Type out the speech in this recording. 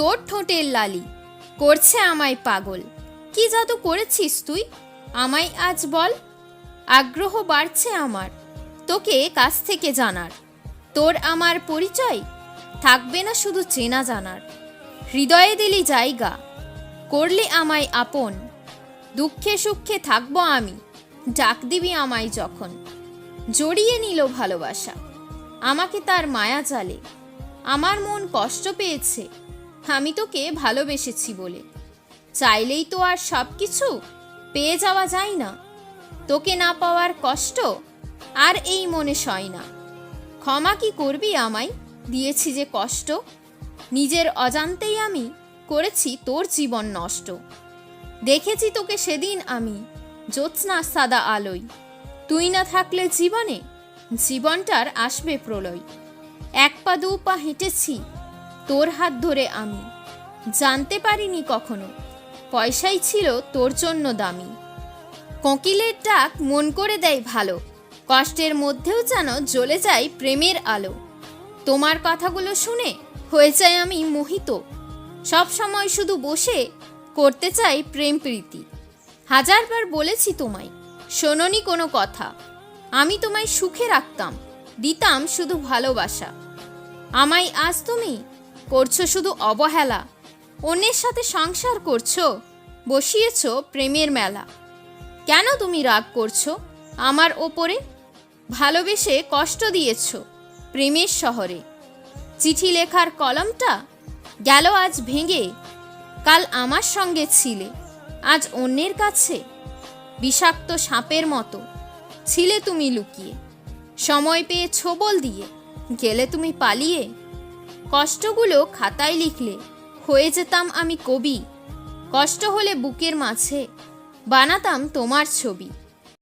তোর ঠোঁটের লালি। করছে আমায় পাগল। কি জাদু করেছিস তুই? আমায় আজ বল। আগ্রহ বাড়ছে আমার। তোকে কাছ থেকে জানার। তোর আমার পরিচয়? থাকবে না শুধু চেনা জানার। হৃদয়ে দিলি জায়গা। করলি আমায় আপন। দুঃখে সুখে থাকব আমি। ডাক দিবি আমায় যখন। জড়িয়ে নিল ভালোবাসা। আমাকে তার মায়া জালে। আমার মন কষ্ট পেয়েছে। আমি তোকে ভালোবেসেছি বলে। চাইলেই তো আর সব কিছু পেয়ে যাওয়া যায় না। তোকে না পাওয়ার কষ্ট আর এই মনে সয় না। ক্ষমা কি করবি আমায়? দিয়েছি যে কষ্ট। নিজের অজান্তেই আমি করেছি তোর জীবন নষ্ট। দেখেছি তোকে সেদিন আমি জ্যোৎস্না সাদা আলোয়। তুই না থাকলে জীবনে জীবনটার আসবে প্রলয়। এক পা দু পা হেঁটেছি তোর হাত ধরে আমি। জানতে পারিনি কখনো। পয়সাই ছিল তোর জন্য দামি। কোকিলের ডাক মন করে দেয় ভালো। কষ্টের মধ্যেও যেন জ্বলে যায় প্রেমের আলো। তোমার কথাগুলো শুনে হয়ে যায় আমি মোহিত। সব সময় শুধু বসে করতে চাই প্রেম প্রীতি। হাজারবার বলেছি তোমায়, শোনোনি কোনো কথা। আমি তোমায় সুখে রাখতাম, দিতাম শুধু ভালোবাসা। আমায় আজ তুমি করছ শুধু অবহেলা। অন্যের সাথে সংসার করছ, বসিয়েছ প্রেমের মেলা। কেন তুমি রাগ করছ? আমার ওপরে ভালোবেসে কষ্ট দিয়েছ প্রেমের শহরে। চিঠি লেখার কলমটা গেল আজ ভেঙে, কাল আমার সঙ্গে ছিলে, আজ অন্যের কাছে বিষাক্ত সাপের মতো। ছিলে তুমি লুকিয়ে, সময় পেয়ে ছোবল দিয়ে, গেলে তুমি পালিয়ে কষ্টগুলো খাতায় লিখলে হয়ে যেতাম আমি কবি। কষ্ট হলে বুকের মাঝে বানাতাম তোমার ছবি।